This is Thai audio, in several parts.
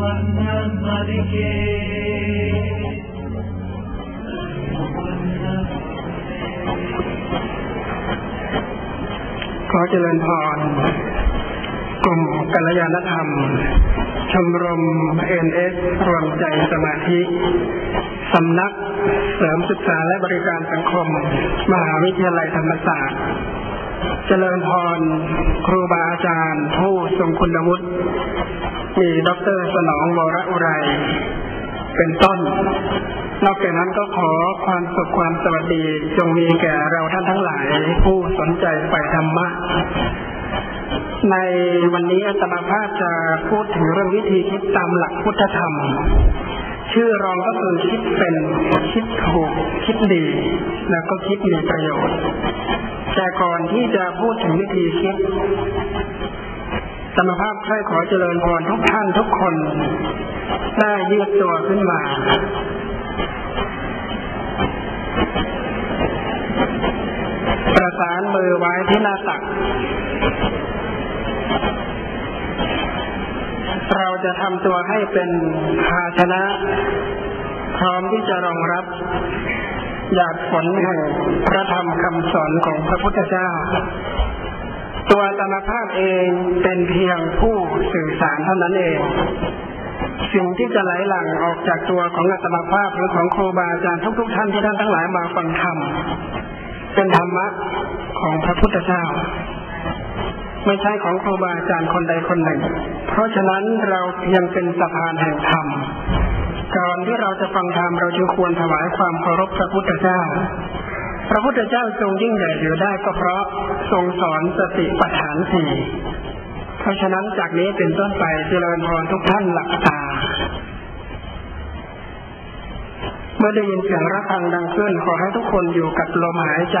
ขอเจริญพร กลุ่มกัลยาณธรรม ชมรมเอ็นเอสรวมใจสมาธิ สำนักเสริมศึกษาและบริการสังคม มหาวิทยาลัยธรรมศาสตร์ เจริญพร ครูบาอาจารย์ ผู้ทรงคุณวุฒิ มีดรสนองวรอุไร เป็นต้น นอกจากนั้นก็ขอความสุขความสวัสดีจงมีแก่เราท่านทั้งหลายผู้สนใจใฝ่ธรรมะ ในวันนี้อาตมาภาพจะพูดถึงเรื่องวิธีคิดตามหลักพุทธธรรม ชื่อรองก็คือคิดเป็นคิดถูก คิดดี แล้วก็คิดมีประโยชน์แต่ก่อนที่จะพูดถึงวิธีคิด สมภาพใครขอเจริญพรทุกท่านทุกคน ได้ยืดตัวขึ้นมาประสานมือไว้ที่หน้าตัก เราจะทำตัวให้เป็นภาชนะ พร้อมที่จะรองรับหยาดฝนแห่งพระธรรมคำสอนของพระพุทธเจ้า ตัวธรรมภาพเองเป็นเพียงผู้สื่อสารเท่านั้นเอง สิ่งที่จะไหลหลั่งออกจากตัวของอัตมภาพหรือของครูบาอาจารย์ทุกๆท่านที่ท่านทั้งหลายมาฟังธรรมเป็นธรรมะของพระพุทธเจ้า ไม่ใช่ของครูบาอาจารย์คนใดคนหนึ่ง เพราะฉะนั้นเราเพียงเป็นสะพานแห่งธรรมก่อนที่เราจะฟังธรรมเราจึงควรถวายความเคารพพระพุทธเจ้า พระพุทธเจ้าทรงยิ่งใหญ่อยู่ได้ก็เพราะทรงสอนสติปัฏฐานสี่เพราะฉะนั้นจากนี้เป็นต้นไปเจริญพรทุกท่านหลับตา เมื่อได้ยินเสียงระฆังดังขึ้นขอให้ทุกคนอยู่กับลมหายใจ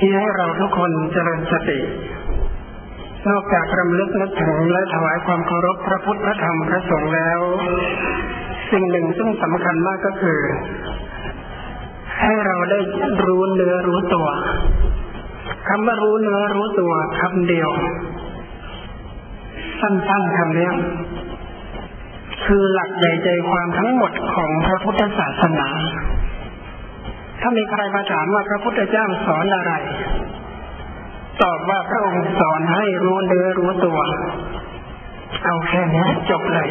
ที่ให้เราทุกคนเจริญสติ นอกจากรำลึกนึกถึงและถวายความเคารพพระพุทธพระธรรมพระสงฆ์แล้ว สิ่งหนึ่งซึ่งสำคัญมากก็คือ ให้เราได้รู้เนื้อรู้ตัวคำว่ารู้เนื้อรู้ตัวคำเดียว สั้นๆคำนี้คือหลักใหญ่ใจความทั้งหมดของพระพุทธศาสนา มีใครมาถามว่าพระพุทธเจ้าสอนอะไร ตอบว่าพระองค์สอนให้รู้เนื้อรู้ตัว เอาแค่นี้จบเลย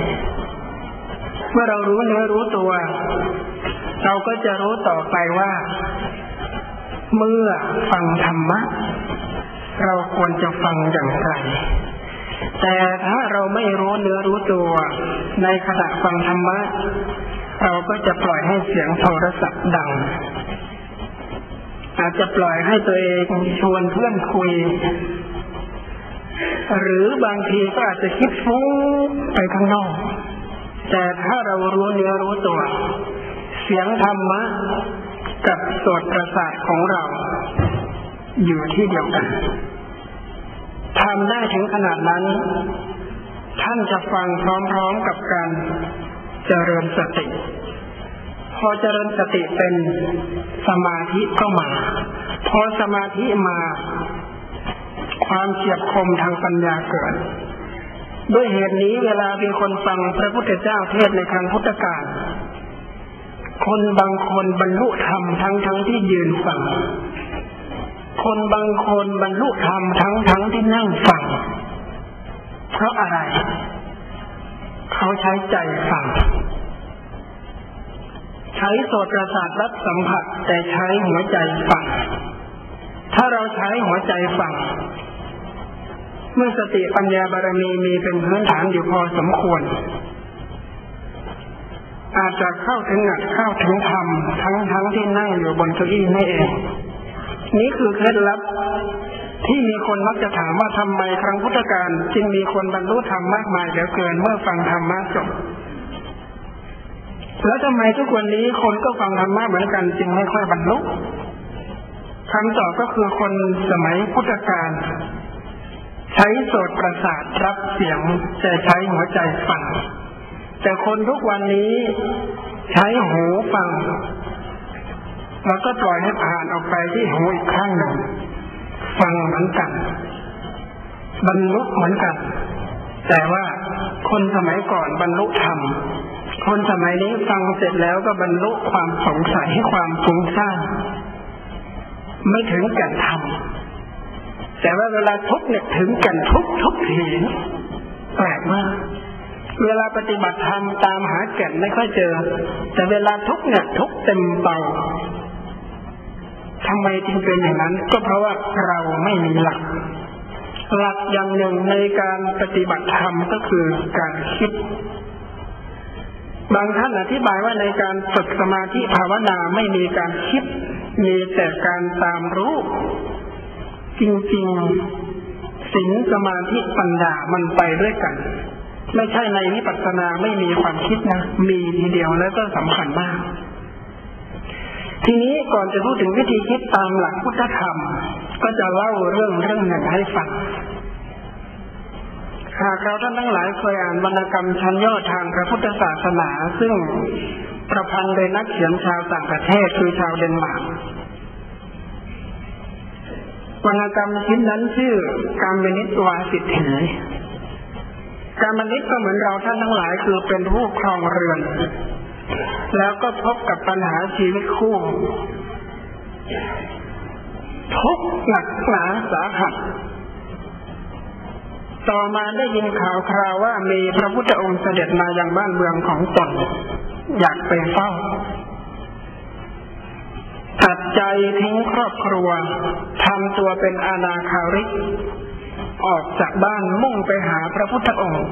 เมื่อเรารู้เนื้อรู้ตัว เราก็จะรู้ต่อไปว่า เมื่อฟังธรรมะ เราควรจะฟังอย่างไรแต่ถ้าเราไม่รู้เนื้อรู้ตัว ในขณะฟังธรรมะ เราก็จะปล่อยให้เสียงโทรศัพท์ดัง อาจจะปล่อยให้ตัวเองชวนเพื่อนคุย หรือบางทีก็อาจจะคิดฟุ้งไปข้างนอก แต่ถ้าเรารู้เนื้อรู้ตัว เสียงธรรมะกับสดประสาทของเรา อยู่ที่เดียวกันทำได้ถึงขนาดนั้น ท่านจะฟังพร้อมๆกับการเจริญสติ พอเจริญสติเป็นสมาธิก็มา พอสมาธิมา ความเฉียบคมทางปัญญาเกิด ด้วยเหตุนี้เวลามีคนฟังพระพุทธเจ้าเทศในครั้งพุทธกาลคนบางคนบรรลุธรรมทั้งทั้งที่ยืนฟัง คนบางคนบรรลุธรรมทั้งทั้งที่นั่งฟัง เพราะอะไร เขาใช้ใจฟัง ใช้โสตประสาทรับสัมผัส แต่ใช้หัวใจฟัง ถ้าเราใช้หัวใจฟัง เมื่อสติปัญญาบารมีมีเป็นพื้นฐานอยู่พอสมควร อาจจะเข้าถึงหนักเข้าถึงธรรมทั้งทั้งที่นั่งอยู่บนเก้าอี้นี่เอง นี้คือเคล็ดลับที่มีคนมักจะถามว่าทำไมครั้งพุทธกาลจึงมีคนบรรลุธรรมมากมายเหลือเกินเมื่อฟังธรรมะจบ แล้วทำไมทุกวันนี้คนก็ฟังธรรมะเหมือนกันจึงไม่ค่อยบรรลุคำตอบก็คือคนสมัยพุทธกาลใช้โสตประสาทรับเสียงแต่ใช้หัวใจฟัง แต่คนทุกวันนี้ใช้หูฟัง แล้วก็ปล่อยให้ผ่านออกไปที่หูอีกข้างหนึ่งฟังเหมือนกัน บรรลุเหมือนกัน แต่ว่าคนสมัยก่อนบรรลุธรรม คนสมัยนี้ฟังเสร็จแล้วก็บรรลุความสงสัยให้ความฟุ้งซ่านไม่ถึงแก่นธรรมแต่ว่าเวลาทุกเนี่ยถึงแก่นทุกทุกทีแปลกมากเวลาปฏิบัติธรรมตามหาแก่นไม่ค่อยเจอ แต่เวลาทุกเนี่ยทุกเต็มเบาทำไมจึงเป็นอย่างนั้น ก็เพราะว่าเราไม่มีหลัก หลักอย่างหนึ่งในการปฏิบัติธรรมก็คือการคิด บางท่านอธิบายว่าในการฝึกสมาธิภาวนาไม่มีการคิด มีแต่การตามรู้ จริงๆสิ่งสมาธิปัญญามันไปด้วยกัน ไม่ใช่ในวิปัสสนาไม่มีความคิดนะ มีทีเดียวแล้วก็สำคัญมาก ทีนี้ก่อนจะพูดถึงวิธีคิดตามหลักพุทธธรรม ก็จะเล่าเรื่องเรื่องหนึ่งให้ฟัง หากเราท่านทั้งหลายเคยอ่านวรรณกรรมชั้นยอดทางพระพุทธศาสนา ซึ่งประพันธ์โดยนักเขียนชาวต่างประเทศคือชาวเดนมาร์กวรรณกรรมชิ้นนั้นชื่อการมนิตวาสิทธิการมนิตก็เหมือนเราท่านทั้งหลายคือเป็นผู้ครองเรือน แล้วก็พบกับปัญหาชีวิตคู่ทุกหนักหนาสาหัส ต่อมาได้ยินข่าวคราวว่ามีพระพุทธองค์เสด็จมายังบ้านเมืองของตน อยากไปเฝ้าตัดใจทิ้งครอบครัวทำตัวเป็นอาณาคาริก ออกจากบ้านมุ่งไปหาพระพุทธองค์